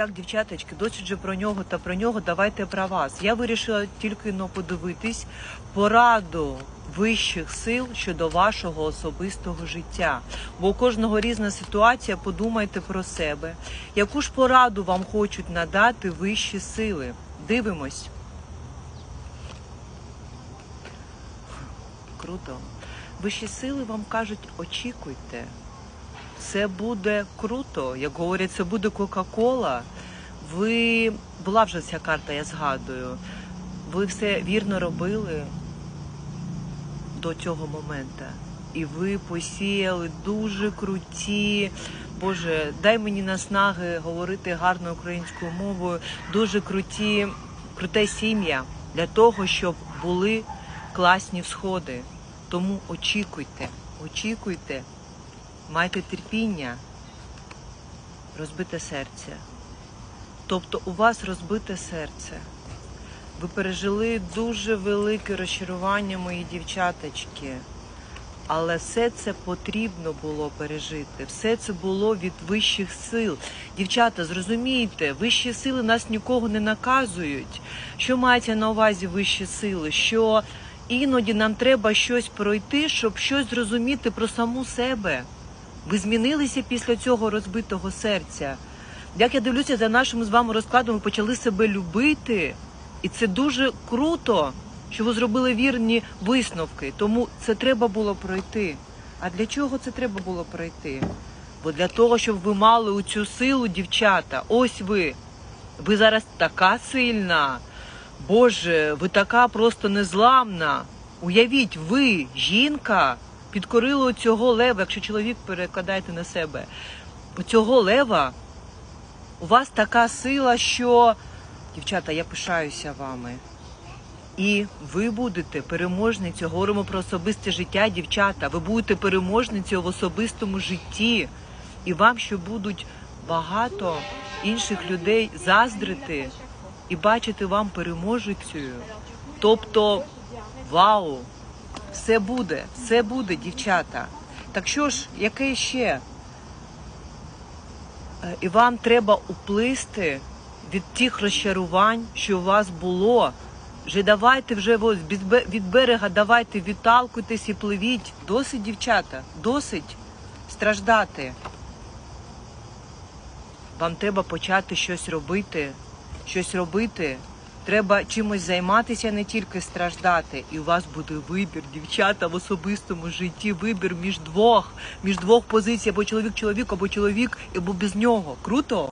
так, дівчаточки, досить же про нього та про нього. Давайте про вас. Я вирішила тільки но подивитись пораду вищих сил щодо вашого особистого життя. Бо у кожного різна ситуація. Подумайте про себе. Яку ж пораду вам хочуть надати вищі сили? Дивимось. Круто. Вищі сили вам кажуть, очікуйте. Це буде круто. Як говорять, це буде Кока-Кола. Ви була вже ця карта, я згадую. Ви все вірно робили до цього моменту. І ви посіяли дуже круті. Боже, дай мені наснаги говорити гарною українською мовою. Дуже круті, круте сім'я для того, щоб були класні всходи. Тому очікуйте, очікуйте, майте терпіння, розбите серце. Тобто у вас розбите серце. Ви пережили дуже велике розчарування, мої дівчаточки. Але все це потрібно було пережити. Все це було від вищих сил. Дівчата, зрозумійте, вищі сили нас нікого не наказують. Що мається на увазі вищі сили? Що іноді нам треба щось пройти, щоб щось зрозуміти про саму себе. Ви змінилися після цього розбитого серця. Як я дивлюся за нашим з вами розкладом, ви почали себе любити. І це дуже круто, що ви зробили вірні висновки. Тому це треба було пройти. А для чого це треба було пройти? Бо для того, щоб ви мали у цю силу, дівчата, ось ви. Ви зараз така сильна. Боже, ви така просто незламна. Уявіть, ви, жінка, підкорили цього лева, якщо чоловік перекладаєте на себе. Цього лева у вас така сила, що, дівчата, я пишаюся вами. І ви будете переможницею. Говоримо про особисте життя, дівчата. Ви будете переможницею в особистому житті. І вам ще будуть багато інших людей заздрити і бачити вам переможецею. Тобто, вау, все буде, все буде, дівчата. Так що ж, яке ще? Е, І вам треба уплисти від тих розчарувань, що у вас було. Вже давайте вже від берега давайте відталкуйтесь і пливіть. Досить, дівчата, досить страждати. Вам треба почати щось робити, щось робити. Треба чимось займатися, не тільки страждати. І у вас буде вибір, дівчата, в особистому житті. Вибір між двох, між двох позицій, або чоловік, чоловік, або чоловік, або без нього. Круто?